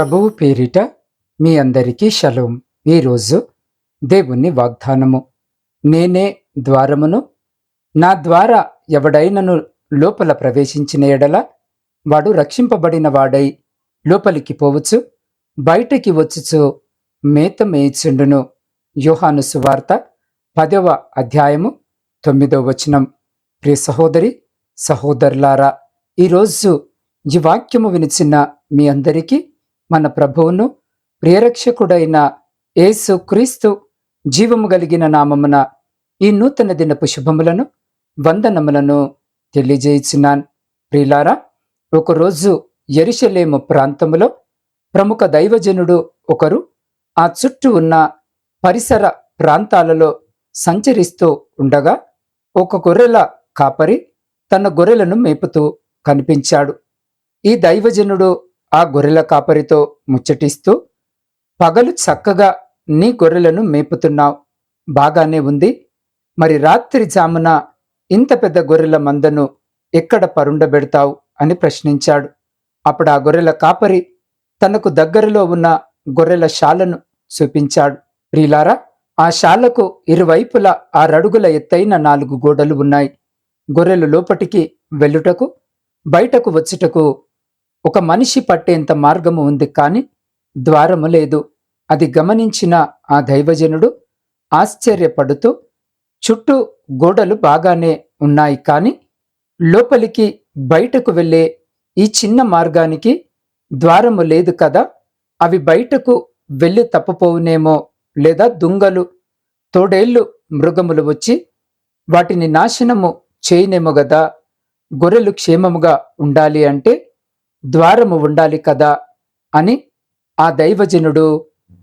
ప్రభువు పేరిట మీ అందరికీ షలోం. ఈరోజు దేవుని వాగ్దానము. నేనే ద్వారమును నా ద్వారా ఎవడైనను లోపల ప్రవేశించిన ఎడల వాడు రక్షింపబడిన వాడై లోపలికి పోవచ్చు బయటికి వచ్చుచు మేత మేయిచుండును. యోహాను సువార్త పదవ అధ్యాయము తొమ్మిదవ వచనం. ప్రియ సహోదరి సహోదరులారా ఈరోజు ఈ వాక్యము వినిచిన మీ అందరికీ మన ప్రభువును ప్రియరక్షకుడైన యేసు క్రీస్తు జీవము కలిగిన నామమున ఈ నూతన దినపు శుభములను వందనములను తెలియజేయించినాన్ ప్రియులారా ఒకరోజు ఎరిశలేము ప్రాంతములో ప్రముఖ దైవజనుడు ఒకరు ఆ చుట్టూ ఉన్న పరిసర ప్రాంతాలలో సంచరిస్తూ ఉండగా ఒక గొర్రెల కాపరి తన గొర్రెలను మేపుతూ కనిపించాడు. ఈ దైవజనుడు ఆ గొర్రెల కాపరితో ముచ్చటిస్తూ పగలు చక్కగా నీ గొర్రెలను మేపుతున్నావు. బాగానే ఉంది. మరి రాత్రి జామున ఇంత పెద్ద గొర్రెల మందను ఎక్కడ పరుండబెడతావు? అని ప్రశ్నించాడు. అప్పుడు ఆ గొర్రెల కాపరి తనకు దగ్గరలో ఉన్న గొర్రెల శాలను చూపించాడు. ప్రియులారా ఆ శాలకు ఇరువైపులా ఆరడుగుల ఎత్తైన నాలుగు గోడలు ఉన్నాయి. గొర్రెలు లోపటికి వెళ్ళుటకు బయటకు వచ్చుటకు ఒక మనిషి పట్టేంత మార్గము ఉంది కాని ద్వారము లేదు. అది గమనించిన ఆ దైవజనుడు ఆశ్చర్యపడుతూ చుట్టూ గోడలు బాగానే ఉన్నాయి కాని లోపలికి బయటకు వెళ్ళే ఈ చిన్న మార్గానికి ద్వారము లేదు కదా? అవి బయటకు వెళ్ళి తప్పపోవునేమో లేదా దుంగలు తోడేళ్ళు మృగములు వచ్చి వాటిని నాశనము చేయనేమో గదా గొర్రెలు క్షేమముగా ఉండాలి అంటే ద్వారము ఉండాలి కదా? అని ఆ దైవజనుడు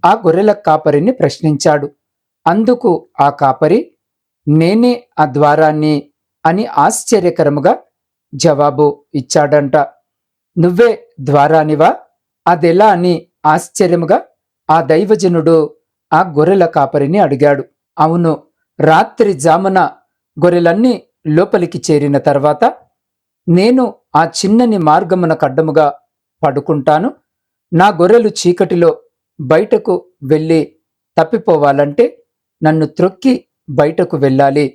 ఆ గొర్రెల కాపరిని ప్రశ్నించాడు. అందుకు ఆ కాపరి నేనే ఆ ద్వారాన్ని అని ఆశ్చర్యకరముగా జవాబు ఇచ్చాడంట. నువ్వే ద్వారానివా? అదెలా అని ఆశ్చర్యముగా ఆ దైవజనుడు ఆ గొర్రెల కాపరిని అడిగాడు. అవును రాత్రి జామున గొర్రెలన్నీ లోపలికి చేరిన తర్వాత నేను ఆ చిన్నని మార్గమున కడ్డముగా పడుకుంటాను. నా గొర్రెలు చీకటిలో బయటకు వెళ్ళి తప్పిపోవాలంటే నన్ను త్రొక్కి బయటకు వెళ్ళాలి.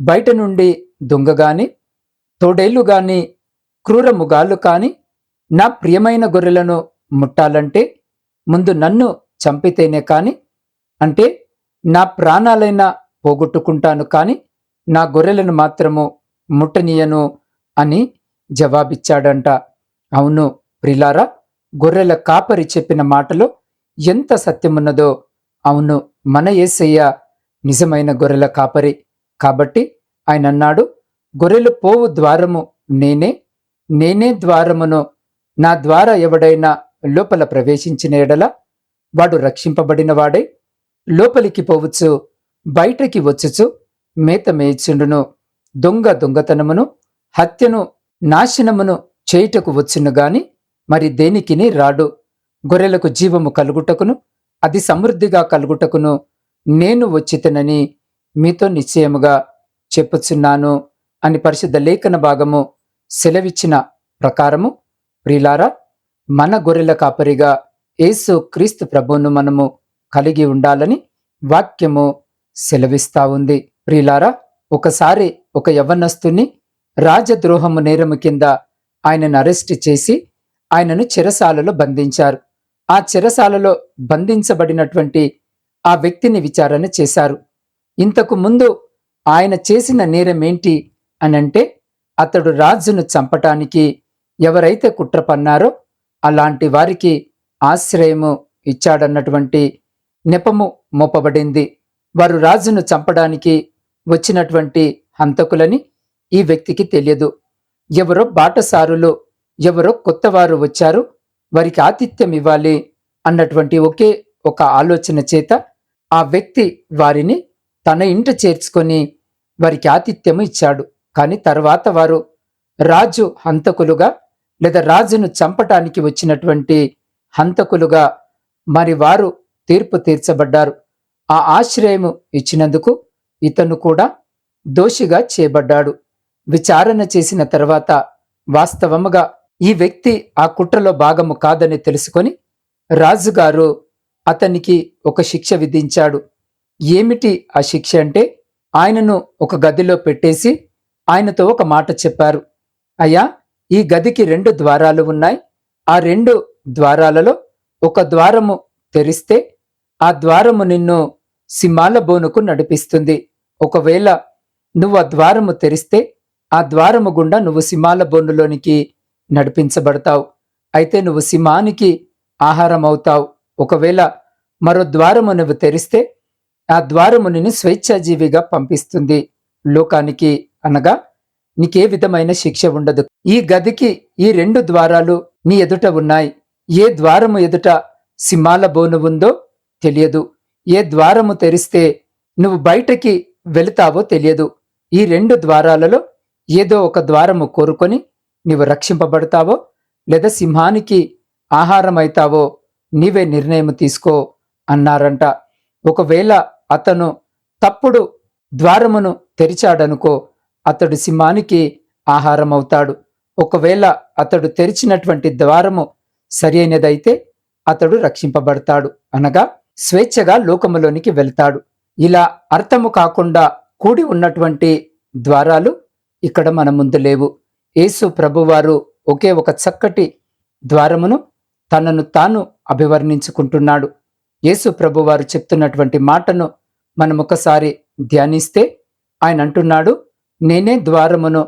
బయట నుండి దొంగగాని తోడేళ్ళు గాని క్రూరముగాళ్ళు కాని నా ప్రియమైన గొర్రెలను ముట్టాలంటే ముందు నన్ను చంపితేనే కాని అంటే నా ప్రాణాలైనా పోగొట్టుకుంటాను కాని నా గొర్రెలను మాత్రము ముట్టనీయను. అని జవాబిచ్చాడంట. అవును ప్రిలారా గొర్రెల కాపరి చెప్పిన మాటలో ఎంత సత్యమున్నదో. అవును మన ఏసయ్య నిజమైన గొర్రెల కాపరి. కాబట్టి ఆయన అన్నాడు గొర్రెలు పోవు ద్వారము నేనే నేనే ద్వారమును. నా ద్వారా ఎవడైనా లోపల ప్రవేశించిన ఎడల వాడు రక్షింపబడినవాడై లోపలికి పోవచ్చు బయటకి వచ్చుచు మేత మేయిచుండును. దొంగ దొంగతనమును హత్యను నాశనమును చేయుటకు వచ్చును గాని మరి దేనికిని రాడు? గొర్రెలకు జీవము కలుగుటకును అది సమృద్ధిగా కలుగుటకును నేను వచ్చితనని మీతో నిశ్చయముగా చెప్పుచున్నాను అని పరిశుద్ధ లేఖన భాగము సెలవిచ్చిన ప్రకారము. ప్రిలారా మన గొర్రెల కాపరిగా యేసు క్రీస్తు ప్రభువును మనము కలిగి ఉండాలని వాక్యము సెలవిస్తా ఉంది. ప్రిలారా ఒకసారి ఒక యవనస్తుని రాజద్రోహము నేరము కింద ఆయనను అరెస్ట్ చేసి ఆయనను చెరసాలలో బంధించారు. ఆ చెరసాలలో బంధించబడినటువంటి ఆ వ్యక్తిని విచారణ చేశారు. ఇంతకు ముందు ఆయన చేసిన నేరమేంటి అనంటే అతడు రాజును చంపటానికి ఎవరైతే కుట్ర పన్నారో అలాంటి వారికి ఆశ్రయము ఇచ్చాడన్నటువంటి నెపము మోపబడింది. వారు రాజును చంపడానికి వచ్చినటువంటి హంతకులని ఈ వ్యక్తికి తెలియదు. ఎవరో బాటసారులు ఎవరో కొత్తవారు వచ్చారు వారికి ఆతిథ్యం ఇవ్వాలి అన్నటువంటి ఒకే ఒక ఆలోచన చేత ఆ వ్యక్తి వారిని తన ఇంట చేర్చుకొని వారికి ఆతిథ్యము ఇచ్చాడు. కానీ తర్వాత వారు రాజు హంతకులుగా లేదా రాజును చంపటానికి వచ్చినటువంటి హంతకులుగా మరి వారు తీర్పు తీర్చబడ్డారు. ఆ ఆశ్రయము ఇచ్చినందుకు ఇతను కూడా దోషిగా చేయబడ్డాడు. విచారణ చేసిన తర్వాత వాస్తవముగా ఈ వ్యక్తి ఆ కుట్రలో భాగము కాదని తెలుసుకొని రాజుగారు అతనికి ఒక శిక్ష విధించాడు. ఏమిటి ఆ శిక్ష అంటే? ఆయనను ఒక గదిలో పెట్టేసి ఆయనతో ఒక మాట చెప్పారు. అయ్యా ఈ గదికి రెండు ద్వారాలు ఉన్నాయి. ఆ రెండు ద్వారాలలో ఒక ద్వారము తెరిస్తే ఆ ద్వారము నిన్ను సింహాల బోనుకు నడిపిస్తుంది. ఒకవేళ నువ్వు ఆ ద్వారము తెరిస్తే ఆ ద్వారము గుండా నువ్వు సింహాల బోనులోనికి నడిపించబడతావు. అయితే నువ్వు సింహానికి ఆహారం అవుతావు ఒకవేళ మరో ద్వారము నువ్వు తెరిస్తే ఆ ద్వారము నిన్ను స్వేచ్ఛాజీవిగా పంపిస్తుంది. లోకానికి అనగా నీకే విధమైన శిక్ష ఉండదు. ఈ గదికి ఈ రెండు ద్వారాలు నీ ఎదుట ఉన్నాయి. ఏ ద్వారము ఎదుట సింహాల బోను ఉందో తెలియదు. ఏ ద్వారము తెరిస్తే నువ్వు బయటకి వెళుతావో తెలియదు. ఈ రెండు ద్వారాలలో ఏదో ఒక ద్వారము కోరుకొని నీవు రక్షింపబడతావో లేదా సింహానికి ఆహారమైతావో నీవే నిర్ణయం తీసుకో అన్నారంట. ఒకవేళ అతను తప్పుడు ద్వారమును తెరిచాడనుకో అతడు సింహానికి ఆహారం అవుతాడు ఒకవేళ అతడు తెరిచినటువంటి ద్వారము సరైనదైతే అతడు రక్షింపబడతాడు అనగా స్వేచ్ఛగా లోకములోనికి వెళ్తాడు. ఇలా అర్థము కాకుండా కూడి ఉన్నటువంటి ద్వారాలు ఇక్కడ మన ముందు లేవు. యేసు ప్రభువారు ఒకే ఒక చక్కటి ద్వారమును తనను తాను అభివర్ణించుకుంటున్నాడు. యేసు ప్రభువారు చెప్తున్నటువంటి మాటను మనం ఒకసారి ధ్యానిస్తే ఆయన అంటున్నాడు నేనే ద్వారమును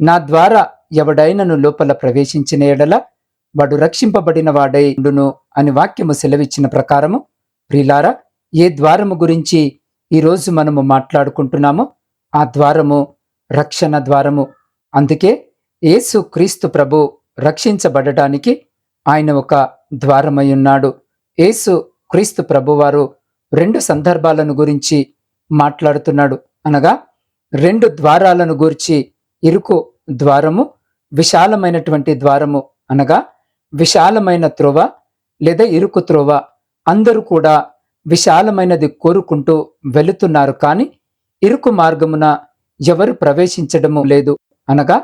నా ద్వారా ఎవడైనను లోపల ప్రవేశించిన ఎడల వాడు రక్షింపబడిన వాడైండును అని వాక్యము సెలవిచ్చిన ప్రకారము ప్రిలారా ఏ ద్వారము గురించి ఈరోజు మనము మాట్లాడుకుంటున్నామో ఆ ద్వారము రక్షణ ద్వారము. అందుకే యేసు క్రీస్తు ప్రభు రక్షించబడటానికి ఆయన ఒక ద్వారమై ఉన్నాడు యేసు క్రీస్తు ప్రభువారు రెండు సందర్భాలను గురించి మాట్లాడుతున్నాడు. అనగా రెండు ద్వారాలను గూర్చి ఇరుకు ద్వారము విశాలమైనటువంటి ద్వారము. అనగా విశాలమైన త్రోవ లేదా ఇరుకు త్రోవ. అందరూ కూడా విశాలమైనది కోరుకుంటూ వెళుతున్నారు. కానీ ఇరుకు మార్గమున ఎవరు ప్రవేశించడము లేదు అనగా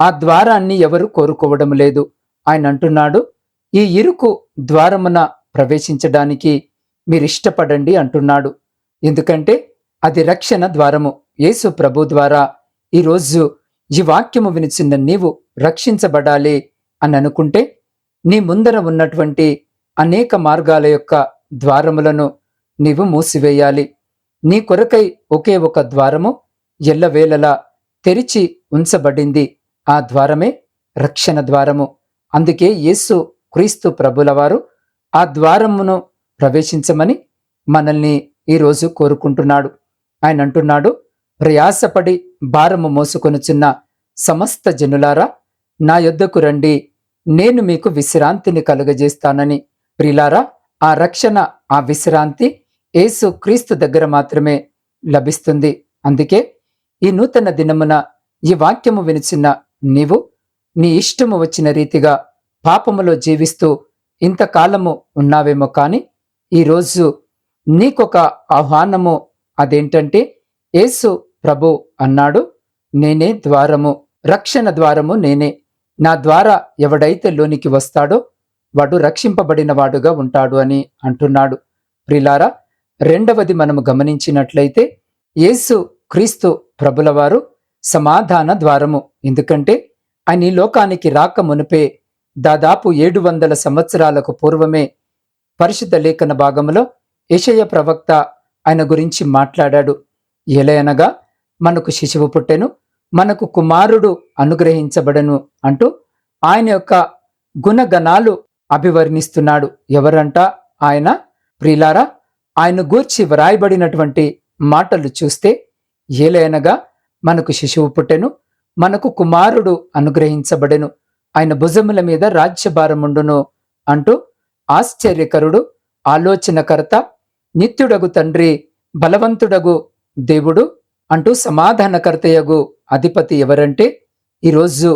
ఆ ద్వారాన్ని ఎవరు కోరుకోవడం లేదు. ఆయన అంటున్నాడు ఈ ఇరుకు ద్వారమున ప్రవేశించడానికి మీరిష్టపడండి అంటున్నాడు. ఎందుకంటే అది రక్షణ ద్వారము. యేసు ప్రభు ద్వారా ఈరోజు ఈ వాక్యము వినిచిన్న నీవు రక్షించబడాలి అని అనుకుంటే నీ ముందర ఉన్నటువంటి అనేక మార్గాల యొక్క ద్వారములను నీవు మూసివేయాలి. నీ కొరకై ఒకే ఒక ద్వారము ఎల్లవేళలా తెరిచి ఉంచబడింది. ఆ ద్వారమే రక్షణ ద్వారము. అందుకే యేసు క్రీస్తు ప్రభులవారు ఆ ద్వారమును ప్రవేశించమని మనల్ని ఈరోజు కోరుకుంటున్నాడు. ఆయన అంటున్నాడు ప్రయాసపడి భారము మోసుకొనుచున్న సమస్త జనులారా నా యొద్దకు రండి. నేను మీకు విశ్రాంతిని కలుగజేస్తానని. ప్రిలారా ఆ రక్షణ ఆ విశ్రాంతి యేసు క్రీస్తు దగ్గర మాత్రమే లభిస్తుంది. అందుకే ఈ నూతన దినమున ఈ వాక్యము వినిచిన నీవు నీ ఇష్టము వచ్చిన రీతిగా పాపములో జీవిస్తూ ఇంతకాలము ఉన్నావేమో కానీ ఈరోజు నీకొక ఆహ్వానము అదేంటంటే యేసు ప్రభు అన్నాడు నేనే ద్వారము రక్షణ ద్వారము నేనే. నా ద్వారా ఎవడైతే లోనికి వస్తాడో వాడు రక్షింపబడిన వాడుగా ఉంటాడు అని అంటున్నాడు. ప్రిలారా రెండవది మనము గమనించినట్లయితే యేసు క్రీస్తు ప్రభులవారు సమాధాన ద్వారము. ఎందుకంటే ఆయన ఈ లోకానికి రాక మునిపే దాదాపు ఏడు వందల సంవత్సరాలకు పూర్వమే పరిశుద్ధ లేఖన భాగంలో యషయ ప్రవక్త ఆయన గురించి మాట్లాడాడు. ఎలయనగా మనకు శిశువు పుట్టెను మనకు కుమారుడు అనుగ్రహించబడను అంటూ ఆయన యొక్క గుణగణాలు అభివర్ణిస్తున్నాడు. ఎవరంట? ఆయన ప్రిలారా ఆయన గూర్చి వ్రాయబడినటువంటి మాటలు చూస్తే ఏలైనగా మనకు శిశువు పుట్టెను మనకు కుమారుడు అనుగ్రహించబడెను. ఆయన భుజముల మీద రాజ్యభారముండును అంటూ ఆశ్చర్యకరుడు ఆలోచనకర్త నిత్యుడగు తండ్రి బలవంతుడగు దేవుడు అంటూ సమాధానకర్తయగు అధిపతి ఎవరంటే ఈరోజు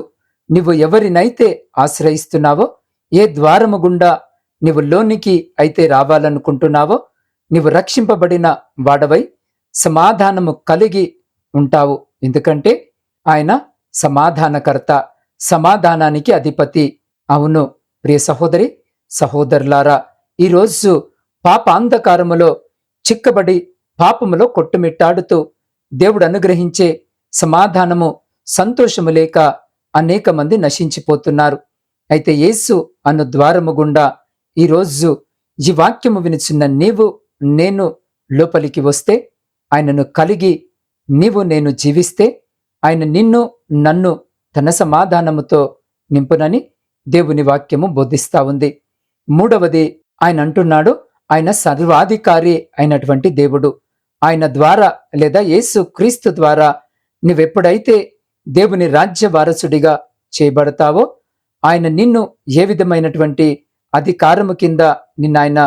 నువ్వు ఎవరినైతే ఆశ్రయిస్తున్నావో ఏ ద్వారము గుండా నీవు లోనికి అయితే రావాలనుకుంటున్నావో నీవు రక్షింపబడిన వాడవై సమాధానము కలిగి ఉంటావు. ఎందుకంటే ఆయన సమాధానకర్త సమాధానానికి అధిపతి అవును. ప్రియ సహోదరి సహోదరులారా ఈరోజు పాప అంధకారములో చిక్కబడి పాపములో కొట్టుమిట్టాడుతూ దేవుడు అనుగ్రహించే సమాధానము సంతోషము లేక అనేక మంది నశించిపోతున్నారు. అయితే యేసు అను ద్వారము గుండా ఈరోజు ఈ వాక్యము వినిచిన్న నీవు నేను లోపలికి వస్తే ఆయనను కలిగి నీవు నేను జీవిస్తే ఆయన నిన్ను నన్ను తన సమాధానముతో నింపునని దేవుని వాక్యము బోధిస్తా ఉంది. మూడవది ఆయన అంటున్నాడు ఆయన సర్వాధికారి అయినటువంటి దేవుడు. ఆయన ద్వారా లేదా యేసు క్రీస్తు ద్వారా నువ్వెప్పుడైతే దేవుని రాజ్య వారసుడిగా చేయబడతావో ఆయన నిన్ను ఏ విధమైనటువంటి అధికారము కింద నిన్న ఆయన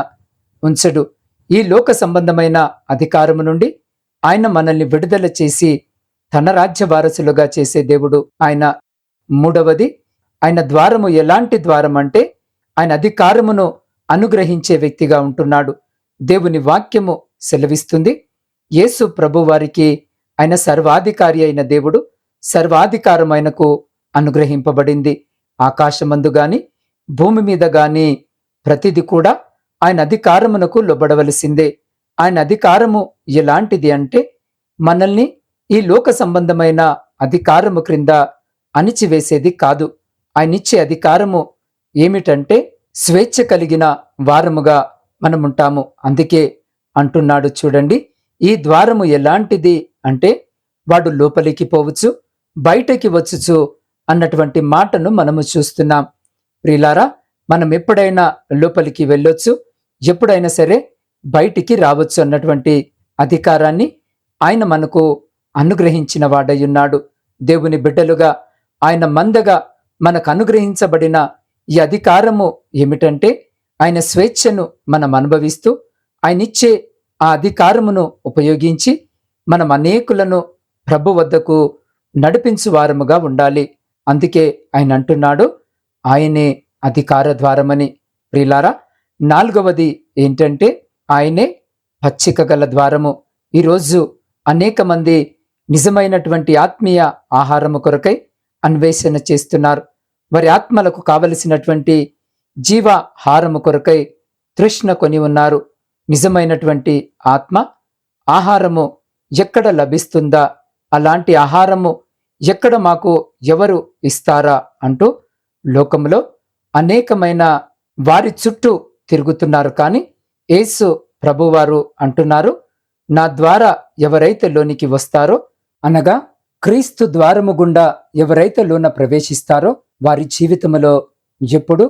ఉంచడు. ఈ లోక సంబంధమైన అధికారము నుండి ఆయన మనల్ని విడుదల చేసి తన రాజ్య వారసులుగా చేసే దేవుడు. ఆయన మూడవది ఆయన ద్వారము ఎలాంటి ద్వారం అంటే ఆయన అధికారమును అనుగ్రహించే వ్యక్తిగా ఉంటున్నాడు. దేవుని వాక్యము సెలవిస్తుంది. యేసు ప్రభువారికి ఆయన సర్వాధికారి అయిన దేవుడు సర్వాధికారం ఆయనకు అనుగ్రహింపబడింది. ఆకాశమందు గాని భూమి మీద గాని ప్రతిది కూడా ఆయన అధికారమునకు లొబడవలసిందే. ఆయన అధికారము ఎలాంటిది అంటే మనల్ని ఈ లోక సంబంధమైన అధికారము క్రింద అణిచివేసేది కాదు. ఆయన ఇచ్చే అధికారము ఏమిటంటే స్వేచ్ఛ కలిగిన వారముగా మనముంటాము. అందుకే అంటున్నాడు చూడండి ఈ ద్వారము ఎలాంటిది అంటే వాడు లోపలికి పోవచ్చు బయటకి వచ్చుచు అన్నటువంటి మాటను మనము చూస్తున్నాం. ప్రిలారా మనం ఎప్పుడైనా లోపలికి వెళ్ళొచ్చు ఎప్పుడైనా సరే బయటికి రావచ్చు అన్నటువంటి అధికారాన్ని ఆయన మనకు అనుగ్రహించిన వాడయ్యున్నాడు దేవుని బిడ్డలుగా ఆయన మందగా మనకు అనుగ్రహించబడిన ఈ అధికారము ఏమిటంటే ఆయన స్వేచ్ఛను మనం అనుభవిస్తూ ఆయన ఇచ్చే ఆ అధికారమును ఉపయోగించి మనం అనేకులను ప్రభు వద్దకు నడిపించు వారముగా ఉండాలి. అందుకే ఆయన అంటున్నాడు ఆయనే అధికార ద్వారమని. ప్రిలారా నాలుగవది ఏంటంటే ఆయనే పచ్చిక గల ద్వారము. ఈరోజు అనేక మంది నిజమైనటువంటి ఆత్మీయ ఆహారము కొరకై అన్వేషణ చేస్తున్నారు. వారి ఆత్మలకు కావలసినటువంటి జీవాహారము కొరకై తృష్ణ కొని ఉన్నారు. నిజమైనటువంటి ఆత్మ ఆహారము ఎక్కడ లభిస్తుందా? అలాంటి ఆహారము ఎక్కడ మాకు ఎవరు ఇస్తారా? అంటూ లోకంలో అనేకమైన వారి చుట్టూ తిరుగుతున్నారు. కానీ యేసు ప్రభువారు అంటున్నారు నా ద్వారా ఎవరైతే లోనికి వస్తారో అనగా క్రీస్తు ద్వారము గుండా ఎవరైతే లోన ప్రవేశిస్తారో వారి జీవితంలో ఎప్పుడు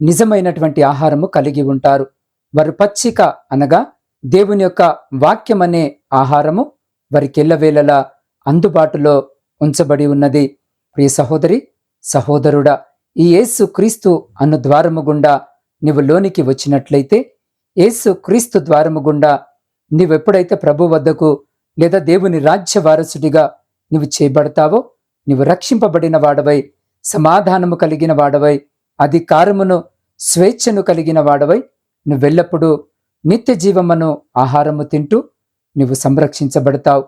నిజమైనటువంటి ఆహారము కలిగి ఉంటారు. వారు పచ్చిక అనగా దేవుని యొక్క వాక్యం అనే ఆహారము. వారికి ఎల్లవేళలా అందుబాటులో ఉంచబడి ఉన్నది. ప్రియ సహోదరి సహోదరుడా ఈ యేసు క్రీస్తు అను ద్వారము గుండా నీవు లోనికి వచ్చినట్లయితే యేసు క్రీస్తు ద్వారము గుండా నీవెప్పుడైతే ప్రభు వద్దకు లేదా దేవుని రాజ్య వారసుడిగా నీవు చేయబడతావో నీవు రక్షింపబడిన వాడవై సమాధానము కలిగిన వాడవై అధికారమును స్వేచ్ఛను కలిగిన వాడవై నువ్వెల్లప్పుడూ నిత్య జీవమును ఆహారము తింటూ నువ్వు సంరక్షించబడతావు.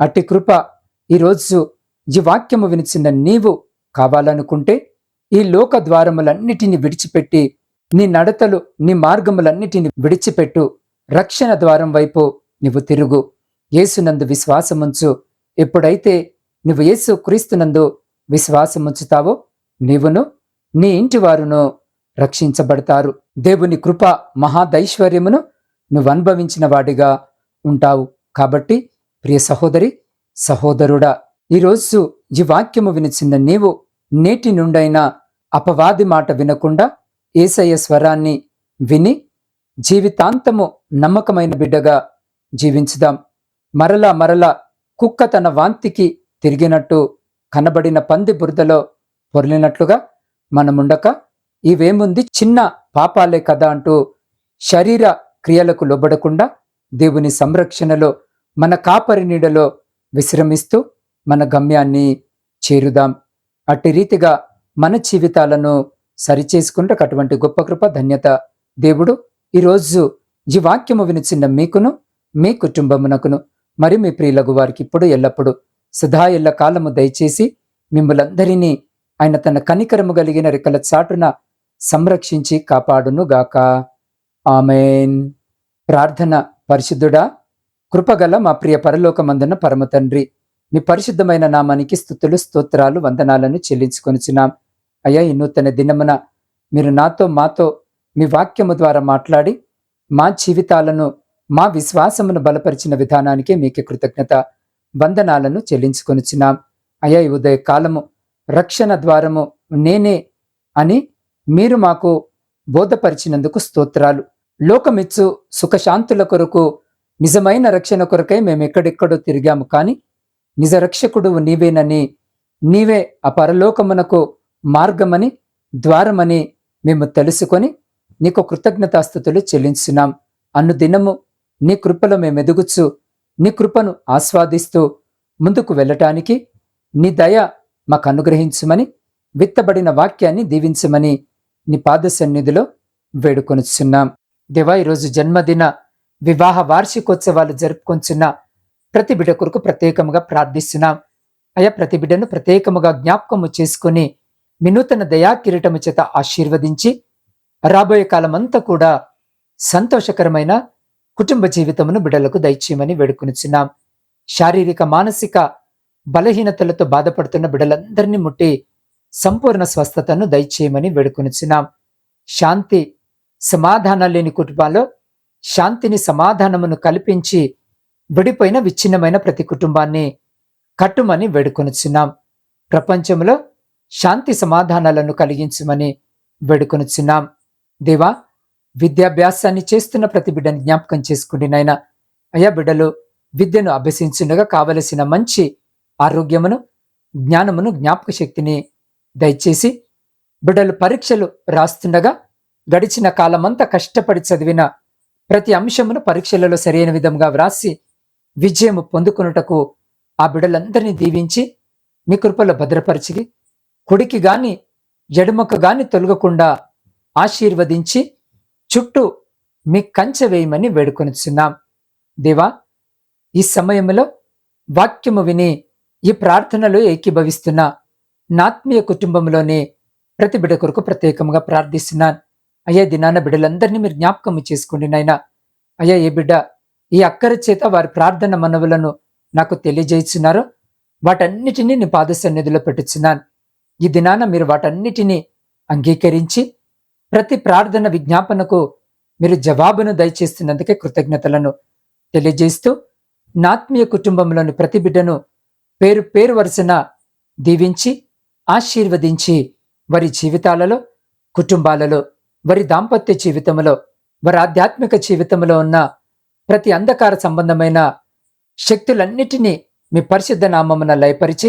అట్టి కృప ఈరోజు ఈ వాక్యము వినిచిన నీవు కావాలనుకుంటే ఈ లోక ద్వారములన్నిటిని విడిచిపెట్టి నీ నడతలు నీ మార్గములన్నిటిని విడిచిపెట్టు. రక్షణ ద్వారం వైపు నువ్వు తిరుగు. యేసునందు విశ్వాసముంచు. ఎప్పుడైతే నువ్వు యేసు క్రీస్తునందు విశ్వాసముంచుతావో నీవును నీ ఇంటివారును రక్షించబడతారు. దేవుని కృప మహాదైశ్వర్యమును నువ్వు అనుభవించిన వాడిగా ఉంటావు. కాబట్టి ప్రియ సహోదరి సహోదరుడా ఈరోజు ఈ వాక్యము వినిచిన నీవు నేటి నుండైనా అపవాది మాట వినకుండా ఏసయ్య స్వరాన్ని విని జీవితాంతము నమ్మకమైన బిడ్డగా జీవించుదాం. మరలా మరలా కుక్క తన వాంతికి తిరిగినట్టు కనబడిన పంది బురదలో పొరలినట్లుగా మనముండక ఇవేముంది చిన్న పాపాలే కదా అంటూ శరీర క్రియలకు లోబడకుండా దేవుని సంరక్షణలో మన కాపరి నీడలో విశ్రమిస్తూ మన గమ్యాన్ని చేరుదాం. అట్టి రీతిగా మన జీవితాలను సరిచేసుకుంటే అటువంటి గొప్ప కృప ధన్యత దేవుడు ఈరోజు ఈ వాక్యము వినిచిన్న మీకును మీ కుటుంబమునకును మరి మీ ప్రియులకు వారికి ఇప్పుడు ఎల్లప్పుడు సదా ఎల్ల కాలము దయచేసి మిమ్మలందరినీ ఆయన తన కనికరము కలిగిన రెక్కల చాటున సంరక్షించి కాపాడును గాక ఆమెన్. ప్రార్థన పరిశుద్ధుడా కృపగల మా ప్రియ పరలోకమందున పరమ తండ్రి మీ పరిశుద్ధమైన నామానికి స్థుతులు స్తోత్రాలు వందనాలను చెల్లించుకొనిచున్నాం. అయ్యా ఈ నూతన దినమున మీరు నాతో మాతో మీ వాక్యము ద్వారా మాట్లాడి మా జీవితాలను మా విశ్వాసమును బలపరిచిన విధానానికి మీకు కృతజ్ఞత వందనాలను చెల్లించుకొనిచున్నాం. అయ్యా ఈ ఉదయ కాలము రక్షణ ద్వారము నేనే అని మీరు మాకు బోధపరిచినందుకు స్తోత్రాలు. లోకమిచ్చు సుఖశాంతుల కొరకు నిజమైన రక్షణ కొరకై మేము ఎక్కడెక్కడో తిరిగాము కానీ నిజ రక్షకుడు నీవేనని నీవే ఆ పరలోకమునకు మార్గమని ద్వారమని మేము తెలుసుకొని నీకు కృతజ్ఞతాస్థుతులు చెల్లించున్నాం అన్ను దినము నీ కృపలో మేము ఎదుగుచు నీ కృపను ఆస్వాదిస్తూ ముందుకు వెళ్ళటానికి నీ దయ మాకు అనుగ్రహించమని విత్తబడిన వాక్యాన్ని దీవించమని నీ పాద సన్నిధిలో వేడుకొనుచున్నాం. దేవా ఈరోజు జన్మదిన వివాహ వార్షికోత్సవాలు జరుపుకొంచున్న ప్రతి బిడ కొరకు ప్రత్యేకముగా ప్రార్థిస్తున్నాం. అయా ప్రతి బిడ్డను ప్రత్యేకముగా జ్ఞాపకము చేసుకుని వినూతన దయా కిరీటము చేత ఆశీర్వదించి రాబోయే కాలమంతా కూడా సంతోషకరమైన కుటుంబ జీవితమును బిడలకు దయచేయమని వేడుకొనిచున్నాం. శారీరక మానసిక బలహీనతలతో బాధపడుతున్న బిడలందరినీ ముట్టి సంపూర్ణ స్వస్థతను దయచేయమని వేడుకొనిచున్నాం. శాంతి సమాధానం లేని కుటుంబాల్లో శాంతిని సమాధానమును కల్పించి విడిపోయిన విచ్ఛిన్నమైన ప్రతి కుటుంబాన్ని కట్టుమని వేడుకొనిచున్నాం. ప్రపంచంలో శాంతి సమాధానాలను కలిగించమని వేడుకొనుచున్నాం. దేవా విద్యాభ్యాసాన్ని చేస్తున్న ప్రతి బిడ్డని జ్ఞాపకం చేసుకుని నాయన. అయా బిడ్డలు విద్యను అభ్యసించుండగా కావలసిన మంచి ఆరోగ్యమును జ్ఞానమును జ్ఞాపక శక్తిని దయచేసి బిడ్డలు పరీక్షలు రాస్తుండగా గడిచిన కాలమంతా కష్టపడి చదివిన ప్రతి అంశమును పరీక్షలలో సరైన విధంగా వ్రాసి విజయము పొందుకున్నటకు ఆ బిడ్డలందరినీ దీవించి మీ కృపలో భద్రపరిచి కుడికి గాని ఎడమకు గాని తొలగకుండా ఆశీర్వదించి చుట్టూ మీ కంచె వేయమని వేడుకొనిచున్నాం. దేవా ఈ సమయంలో వాక్యము విని ఈ ప్రార్థనలో ఏకీభవిస్తున్న నాత్మీయ కుటుంబంలోని ప్రతి బిడ కొరకు ప్రత్యేకంగా ప్రార్థిస్తున్నాను. అయ్యా దినాన బిడ్డలందరినీ మీరు జ్ఞాపకం చేసుకోండి నాయన. అయ్యా ఏ బిడ్డ ఈ అక్కర చేత వారి ప్రార్థన మనవులను నాకు తెలియజేస్తున్నారో వాటన్నిటినీ నీ పాద సన్నిధిలో పెట్టుచున్నాను. ఈ దినాన మీరు వాటన్నిటినీ అంగీకరించి ప్రతి ప్రార్థన విజ్ఞాపనకు మీరు జవాబును దయచేస్తున్నందుకే కృతజ్ఞతలను తెలియజేస్తూ నాత్మీయ కుటుంబంలోని ప్రతి బిడ్డను పేరు పేరు వరుసన దీవించి ఆశీర్వదించి వారి జీవితాలలో కుటుంబాలలో వారి దాంపత్య జీవితంలో వారి ఆధ్యాత్మిక జీవితంలో ఉన్న ప్రతి అంధకార సంబంధమైన శక్తులన్నిటినీ మీ పరిశుద్ధ నామమున లయపరిచి